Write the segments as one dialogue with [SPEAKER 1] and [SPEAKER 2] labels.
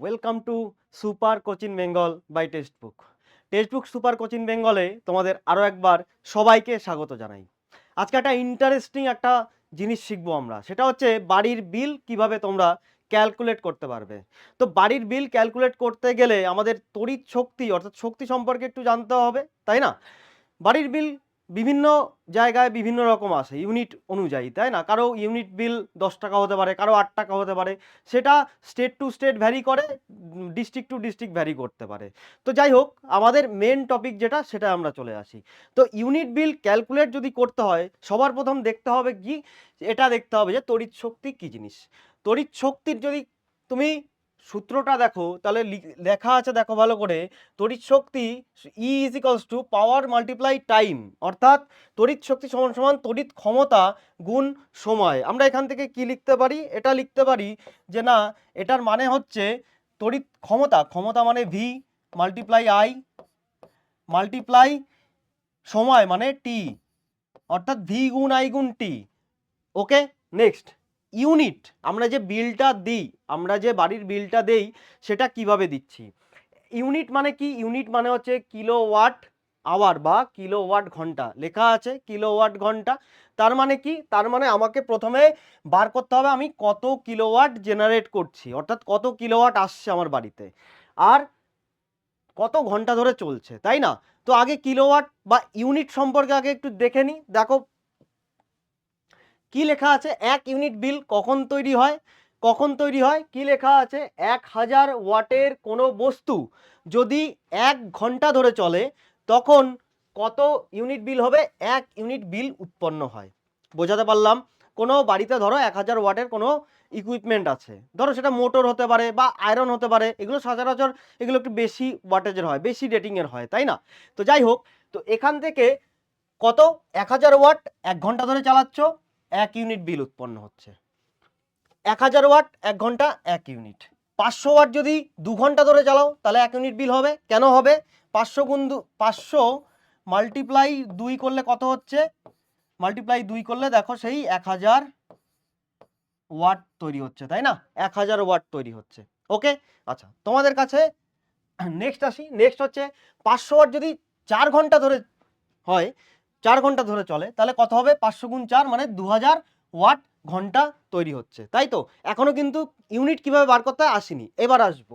[SPEAKER 1] Welcome to super coaching Bengal by textbook textbook super coaching বেঙ্গলে তোমাদের আরও একবার সবাইকে স্বাগত জানাই। আজকে একটা ইন্টারেস্টিং একটা জিনিস শিখব আমরা, সেটা হচ্ছে বাড়ির বিল কীভাবে তোমরা ক্যালকুলেট করতে পারবে। তো বাড়ির বিল ক্যালকুলেট করতে গেলে আমাদের তড়িৎ শক্তি, অর্থাৎ শক্তি সম্পর্কে একটু জানতে হবে, তাই না? বাড়ির বিল বিভিন্ন জায়গায় বিভিন্ন রকম আসে, ইউনিট অনুযায়ী, তাই না? কারও ইউনিট বিল দশ টাকা হতে পারে, কারও আট টাকা হতে পারে, সেটা স্টেট টু স্টেট ভ্যারি করে ডিস্ট্রিক্ট টু ডিস্ট্রিক্ট ভ্যারি করতে পারে। তো যাই হোক, আমাদের মেন টপিক যেটা, সেটা আমরা চলে আসি। তো ইউনিট বিল ক্যালকুলেট যদি করতে হয়, সবার প্রথম দেখতে হবে কি? এটা দেখতে হবে যে তড়িৎ শক্তি কী জিনিস? তড়িৎ শক্তির যদি তুমি সূত্রটা দেখো, তাহলে লেখা আছে দেখো ভালো করে, তড়িৎ শক্তি E is equals to power multiply time অর্থাৎ তড়িৎ শক্তি সমান সমান তড়িৎ ক্ষমতা গুণ সময়। আমরা এখান থেকে কি লিখতে পারি? এটা লিখতে পারি যে না, এটার মানে হচ্ছে তড়িৎ ক্ষমতা ক্ষমতা মানে ভি মাল্টিপ্লাই আই মাল্টিপ্লাই সময় মানে টি অর্থাৎ ভি গুণ আই গুণ টি ওকে নেক্সট ইউনিট, আমরা যে বিলটা দিই, আমরা যে বাড়ির বিলটা দেই, সেটা কীভাবে দিচ্ছি? ইউনিট মানে কি? ইউনিট মানে হচ্ছে কিলো ওয়াট আওয়ার বা কিলো ওয়াট ঘণ্টা। লেখা আছে কিলো ওয়াট ঘণ্টা। তার মানে কি? তার মানে আমাকে প্রথমে বার করতে হবে আমি কত কিলোওয়াট জেনারেট করছি, অর্থাৎ কত কিলোওয়াট আসছে আমার বাড়িতে। আর কত ঘণ্টা ধরে চলছে, তাই না? তো আগে কিলোওয়াট বা ইউনিট সম্পর্কে আগে একটু দেখে নিই। দেখো কি লেখা আছে? এক ইউনিট বিল কখন তৈরি হয়? কখন তৈরি হয়? কি লেখা আছে? এক হাজার ওয়াটের কোনো বস্তু যদি এক ঘণ্টা ধরে চলে, তখন কত ইউনিট বিল হবে? এক ইউনিট বিল উৎপন্ন হয়। বোঝাতে পারলাম, কোনো বাড়িতে ধরো এক হাজার ওয়াটের কোনো ইকুইপমেন্ট আছে। ধরো সেটা মোটর হতে পারে বা আয়রন হতে পারে, এগুলো সচরাচর এগুলো একটু বেশি ওয়াটেজের হয়, বেশি রেটিংয়ের হয়, তাই না? তো যাই হোক, তো এখান থেকে কত? এক হাজার ওয়াট এক ঘণ্টা ধরে চালাচ্ছ এক ইউনিট বিল উৎপন্ন হচ্ছে। এক হাজার ওয়াট, এক ঘণ্টা, এক ইউনিট। পাঁচশো ওয়াট যদি দু ঘণ্টা ধরে চালাও, তাহলে এক ইউনিট বিল হবে। কেন হবে? পাঁচশো গুণ পাঁচশো মাল্টিপ্লাই দুই করলে কত হচ্ছে? মাল্টিপ্লাই দুই করলে দেখো সেই এক হাজার ওয়াট তৈরি হচ্ছে, তাই না? এক হাজার ওয়াট তৈরি হচ্ছে। ওকে আচ্ছা তোমাদের কাছে নেক্সট আসি। নেক্সট হচ্ছে পাঁচশো ওয়াট যদি চার ঘণ্টা ধরে হয় চার ঘণ্টা ধরে চলে, তাহলে কত হবে? পাঁচশো গুণ চার মানে দু হাজার ওয়াট ঘণ্টা তৈরি হচ্ছে, তাই তো? এখনও কিন্তু ইউনিট কীভাবে বার করতে আসেনি, এবার আসব।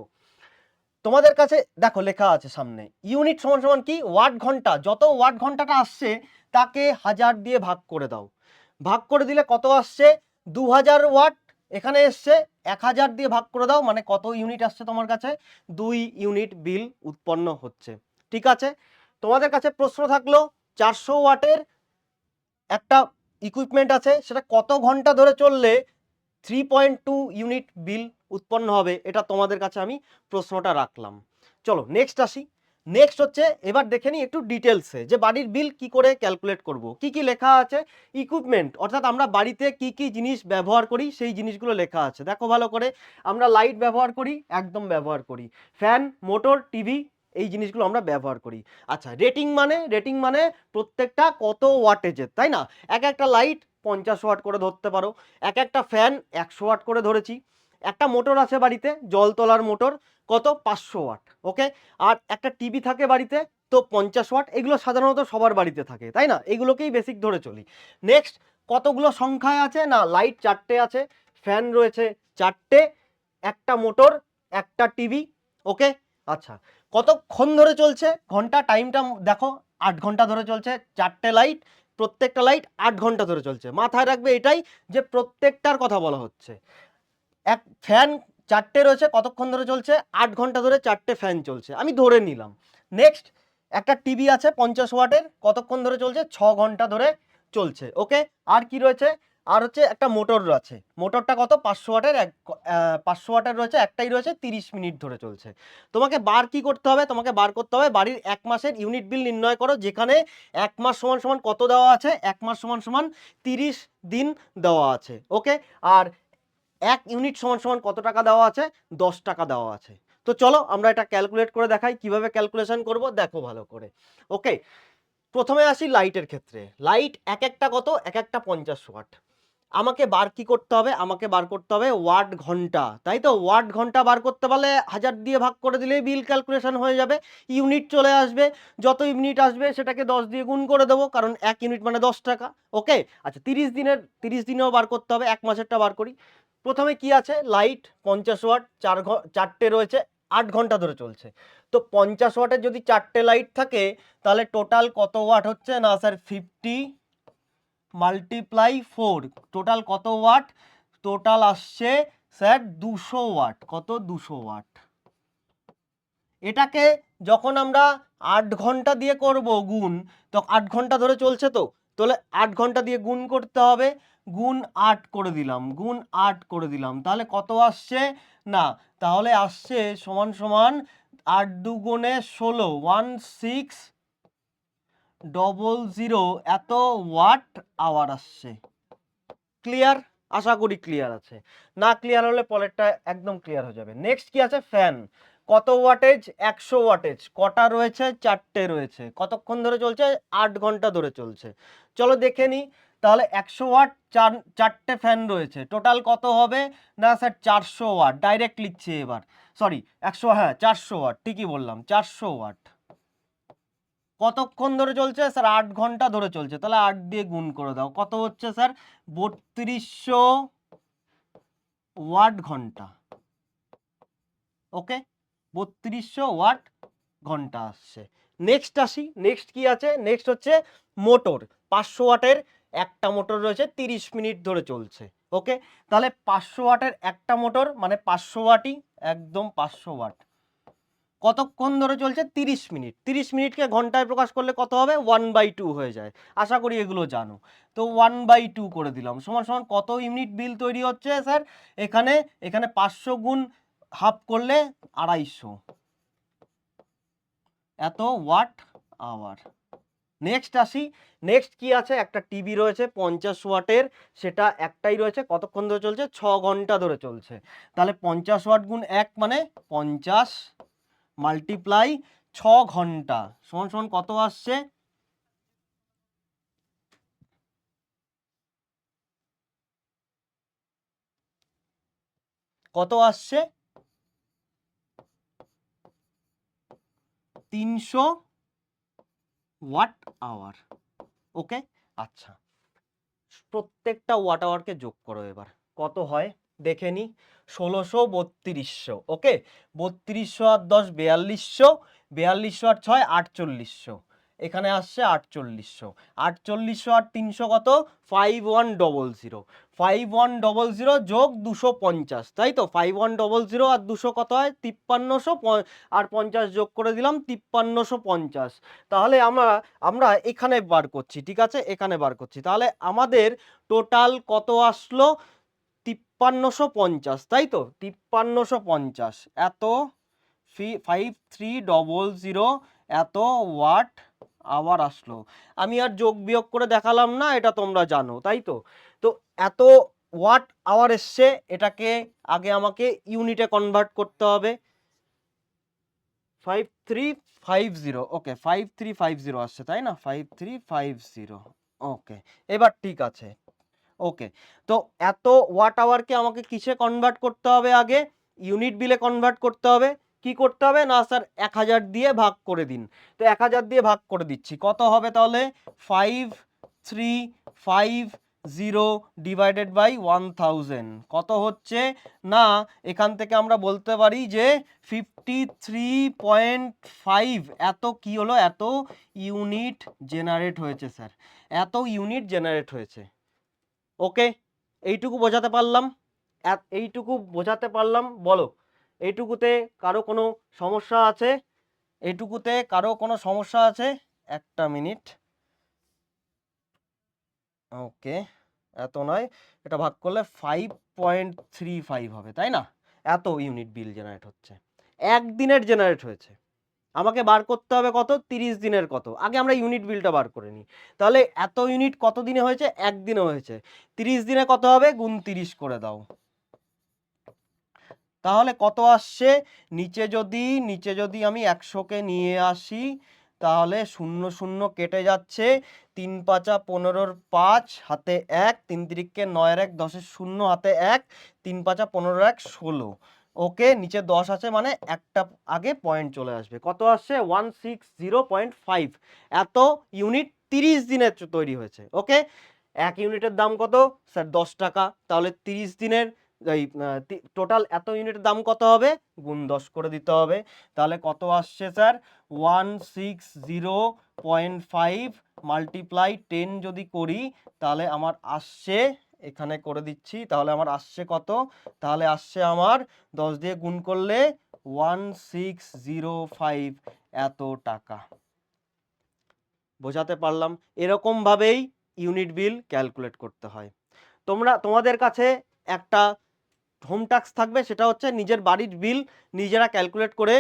[SPEAKER 1] তোমাদের কাছে, দেখো লেখা আছে সামনে, ইউনিট সমান সমান কি? ওয়াট ঘণ্টা, যত ওয়াট ঘন্টাটা আসছে, তাকে হাজার দিয়ে ভাগ করে দাও। ভাগ করে দিলে কত আসছে? দু হাজার ওয়াট এখানে এসছে এক হাজার দিয়ে ভাগ করে দাও মানে কত ইউনিট আসছে তোমার কাছে? দুই ইউনিট বিল উৎপন্ন হচ্ছে, ঠিক আছে? তোমাদের কাছে প্রশ্ন থাকল চারশো ওয়াটের একটা ইকুইপমেন্ট আছে, সেটা কত ঘণ্টা ধরে চললে three point two unit bill উৎপন্ন হবে, এটা তোমাদের কাছে আমি প্রশ্নটা রাখলাম। চলো নেক্সট আসি। নেক্সট হচ্ছে, এবার দেখে নিই একটু ডিটেলসে যে বাড়ির বিল কি করে ক্যালকুলেট করব। কি কি লেখা আছে? ইকুইপমেন্ট অর্থাৎ আমরা বাড়িতে কি কি জিনিস ব্যবহার করি, সেই জিনিসগুলো লেখা আছে। দেখো ভালো করে, আমরা লাইট ব্যবহার করি, একদম ব্যবহার করি। ফ্যান মোটর টিভি এই জিনিসগুলো আমরা ব্যবহার করি। আচ্ছা রেটিং মানে রেটিং মানে প্রত্যেকটা কত ওয়াটেজের তাই না? এক একটা লাইট পঞ্চাশ ওয়াট করে ধরতে পারো, এক একটা ফ্যান একশো ওয়াট করে ধরেছি, একটা মোটর আছে বাড়িতে, জল তোলার মোটর কত? পাঁচশো ওয়াট ওকে আর একটা টিভি থাকে বাড়িতে, তো পঞ্চাশ ওয়াট এগুলো সাধারণত সবার বাড়িতে থাকে, তাই না? এগুলোকেই বেসিক ধরে চলি। নেক্সট কতগুলো সংখ্যায় আছে? না লাইট চারটে আছে ফ্যান রয়েছে চারটে, একটা মোটর একটা টিভি ওকে আচ্ছা কতক্ষণ ধরে চলছে? ঘণ্টা টাইমটা দেখো, আট ঘণ্টা ধরে চলছে, চারটে লাইট প্রত্যেকটা লাইট আট ঘণ্টা ধরে চলছে। মাথায় রাখবে এটাই যে প্রত্যেকটার কথা বলা হচ্ছে। এক ফ্যান চারটে রয়েছে, কতক্ষণ ধরে চলছে? আট ঘণ্টা ধরে চারটে ফ্যান চলছে। আমি ধরে নিলাম। নেক্সট একটা টিভি আছে, পঞ্চাশ ওয়াটের, কতক্ষণ ধরে চলছে? ছ ঘণ্টা ধরে চলছে। ওকে আর কি রয়েছে? আর হচ্ছে একটা মোটর আছে মোটরটা কত? পাঁচশো ওয়াটের এক পাঁচশো ওয়াটের রয়েছে, একটাই রয়েছে, তিরিশ মিনিট ধরে চলছে। তোমাকে বার কি করতে হবে? তোমাকে বার করতে হবে বাড়ির এক মাসের ইউনিট বিল নির্ণয় করো, যেখানে এক মাস সমান সমান কত দেওয়া আছে? এক মাস সমান সমান তিরিশ দিন দেওয়া আছে ওকে আর এক ইউনিট সমান সমান কত টাকা দেওয়া আছে? দশ টাকা দেওয়া আছে। তো চলো, আমরা এটা ক্যালকুলেট করে দেখাই, কীভাবে ক্যালকুলেশন করব? দেখো ভালো করে ওকে প্রথমে আসি লাইটের ক্ষেত্রে। লাইট এক একটা কত? এক একটা পঞ্চাশ ওয়াট। আমাকে বার কি করতে হবে? আমাকে বার করতে হবে ওয়াট ঘণ্টা। তাই তো? ওয়াট ঘণ্টা বার করতে পারলে হাজার দিয়ে ভাগ করে দিলেই বিল ক্যালকুলেশন হয়ে যাবে। ইউনিট চলে আসবে। যত ইউনিট আসবে সেটাকে দশ দিয়ে গুণ করে দেবো, কারণ এক ইউনিট মানে দশ টাকা। ওকে আচ্ছা তিরিশ দিনের, তিরিশ দিনেও বার করতে হবে, এক মাসেরটা বার করি। প্রথমে কি আছে? লাইট, পঞ্চাশ ওয়াট, চার ঘ, চারটে রয়েছে, আট ঘণ্টা ধরে চলছে। তো পঞ্চাশ ওয়াটের যদি চারটে লাইট থাকে, তাহলে টোটাল কত ওয়াট হচ্ছে? না, sir, fifty multiply four total কত ওয়াট টোটাল আসছে স্যার দুশো ওয়াট কত? দুশো ওয়াট এটাকে যখন আমরা আট ঘণ্টা দিয়ে করব গুণ, তো আট ঘণ্টা ধরে চলছে তো? তাহলে আট ঘণ্টা দিয়ে গুণ করতে হবে, গুণ আট করে দিলাম, গুণ আট করে দিলাম। তাহলে কত আসছে? না, তাহলে আসছে সমান সমান আট দুগুণে ষোলো ওয়ান সিক্স ডবল জিরো এত ওয়াট আওয়ার আসছে। ক্লিয়ার আশা করি ক্লিয়ার আছে। না ক্লিয়ার হলে পরেরটা একদম ক্লিয়ার হয়ে যাবে। নেক্সট কি আছে? ফ্যান কত ওয়াটেজ একশো ওয়াটেজ কটা রয়েছে? চারটে রয়েছে। কতক্ষণ ধরে চলছে? আট ঘণ্টা ধরে চলছে। চলো দেখে নিই তাহলে একশো ওয়াট চার, চারটে ফ্যান রয়েছে। টোটাল কত হবে? না স্যার, চারশো ওয়াট ডাইরেক্ট লিখছি এবার। সরি একশো হ্যাঁ চারশো ওয়াট ঠিকই বললাম, চারশো ওয়াট কতক্ষণ ধরে চলছে? স্যার, আট ঘণ্টা ধরে চলছে। তাহলে আট দিয়ে গুণ করে দাও। কত হচ্ছে, স্যার? বত্রিশশো ওয়াট ঘণ্টা। ওকে? বত্রিশশো ওয়াট ঘণ্টা আসছে। নেক্সট আসি। নেক্সট কি আছে? নেক্সট হচ্ছে মোটর। পাঁচশো ওয়াটের একটা মোটর রয়েছে, তিরিশ মিনিট ধরে চলছে। ওকে? তাহলে পাঁচশো ওয়াটের একটা মোটর মানে পাঁচশো ওয়াটই, একদম পাঁচশো ওয়াট। কতক্ষণ ধরে চলছে? তিরিশ মিনিট। তিরিশ মিনিটকে ঘন্টায় প্রকাশ করলে কত হবে? ওয়ান বাই টু হয়ে যায়। আশা করি এগুলো জানো। তো ওয়ান বাই টু করে দিলাম। সমান সমান কত ইউনিট বিল তৈরি হচ্ছে স্যার? এখানে এখানে পাঁচশো গুণ হাফ করলে আড়াইশো। এত ওয়াট আওয়ার। নেক্সট আসি। নেক্সট কি আছে? একটা টিভি রয়েছে, পঞ্চাশ ওয়াটের। সেটা একটাই রয়েছে। কতক্ষণ ধরে চলছে? ছ ঘণ্টা ধরে চলছে। তাহলে পঞ্চাশ ওয়াট গুণ এক মানে পঞ্চাশ মাল্টিপ্লাই ছ ঘণ্টা। সমান সমান কত আসছে? কত আসছে? তিনশো ওয়াট আওয়ার। ওকে? আচ্ছা। প্রত্যেকটা ওয়াট আওয়ারকে যোগ করো এবার। কত হয়? দেখে নি। ষোলোশো বত্রিশশো, ওকে? বত্রিশশো আর দশ, বেয়াল্লিশশো বেয়াল্লিশশো আর ছয়, আটচল্লিশশো। এখানে আসছে আটচল্লিশশো। আটচল্লিশশো আর তিনশো কত? Five one double zero five one double zero যোগ দুশো পঞ্চাশ, তাই তো? ফাইভ ওয়ান ডবল জিরো আর দুশো কত হয়? তিপ্পান্নশো আর পঞ্চাশ যোগ করে দিলাম তিপ্পান্নশো পঞ্চাশ। তাহলে আমরা আমরা এখানে বার করছি, ঠিক আছে? এখানে বার করছি। তাহলে আমাদের টোটাল কত আসলো? তিপ্পান্নশো পঞ্চাশ, তাই তো? তিপ্পান্নশো পঞ্চাশ। এত? ফি ফাইভ থ্রি ডবল জিরো এত ওয়াট আওয়ার আসলো। আমি আর যোগ বিয়োগ করে দেখালাম না, এটা তোমরা জানো, তাই তো? তো এত ওয়াট আওয়ার এসছে, এটাকে আগে আমাকে ইউনিটে কনভার্ট করতে হবে। Five three five zero okay five three five zero আসছে, তাই না? Five three five zero okay এবার ঠিক আছে। ওকে তো এত ওয়াট আওয়ারকে আমাকে কিসে কনভার্ট করতে হবে আগে? ইউনিট বিলে কনভার্ট করতে হবে। কি করতে হবে? না স্যার এক হাজার দিয়ে ভাগ করে দিন। তো এক হাজার দিয়ে ভাগ করে দিচ্ছি। কত হবে তাহলে? Five three five zero divided by one thousand কত হচ্ছে? না, এখান থেকে আমরা বলতে পারি যে ফিফটি থ্রি পয়েন্ট ফাইভ এত কি হলো? এত ইউনিট জেনারেট হয়েছে স্যার এত ইউনিট জেনারেট হয়েছে। ওকে, এইটুকু বোঝাতে পারলাম। এইটুকু বোঝাতে পারলাম, বলো, এইটুকুতে কারও কোনো সমস্যা আছে? এইটুকুতে কারও কোনো সমস্যা আছে? একটা মিনিট। ওকে, এত নয়, এটা ভাগ করলে ফাইভ পয়েন্ট থ্রি ফাইভ হবে, তাই না? এত ইউনিট বিল জেনারেট হচ্ছে। একদিনের জেনারেট হয়েছে। আমাকে বার করতে হবে কত? তিরিশ দিনের কত? আগে আমরা ইউনিট বিলটা বার করে নিই। তাহলে এত ইউনিট কত দিনে হয়েছে? একদিনে হয়েছে। তিরিশ দিনে কত হবে? গুণ তিরিশ করে দাও। তাহলে কত আসছে? নিচে যদি নিচে যদি আমি একশোকে নিয়ে আসি, তাহলে শূন্য শূন্য কেটে যাচ্ছে। তিন পাঁচা পনেরোর পাঁচ, হাতে এক। তিন তিরিককে নয়ের এক, দশের শূন্য, হাতে এক। তিন পাঁচা পনেরোর এক, ষোলো। ওকে নিচে দশ আছে মানে একটা আগে পয়েন্ট চলে আসবে। কত আসছে? One six zero point five এত ইউনিট তিরিশ দিনে চ- তৈরি হয়েছে ওকে এক ইউনিটের দাম কত? স্যার দশ টাকা। তাহলে তিরিশ দিনের, এই টোটাল এত ইউনিটের দাম কত হবে? গুণ দশ করে দিতে হবে। তাহলে কত আসছে sir one six zero point five multiply ten যদি করি, তাহলে আমার আসছে এখানে করে দিচ্ছি, তাহলে আমার আসছে কত? তাহলে আসছে আমার দশ দিয়ে গুণ করলে ওয়ান সিক্স জিরো ফাইভ এত টাকা। বোঝাতে পারলাম? এরকমভাবেই ইউনিট বিল ক্যালকুলেট করতে হয়। তোমরা, তোমাদের কাছে একটা হোম টাস্ক থাকবে, সেটা হচ্ছে নিজের বাড়ির বিল নিজেরা ক্যালকুলেট করে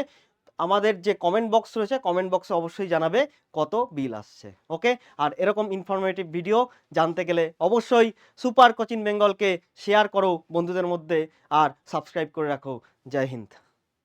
[SPEAKER 1] আমাদের যে কমেন্ট বক্স রয়েছে কমেন্ট বক্সে অবশ্যই জানাবে কত বিল আসছে ওকে আর এরকম ইনফরমেটিভ ভিডিও জানতে গেলে অবশ্যই সুপার কোচিন বেঙ্গলকে শেয়ার করো বন্ধুদের মধ্যে, আর সাবস্ক্রাইব করে রাখো। জয় হিন্দ।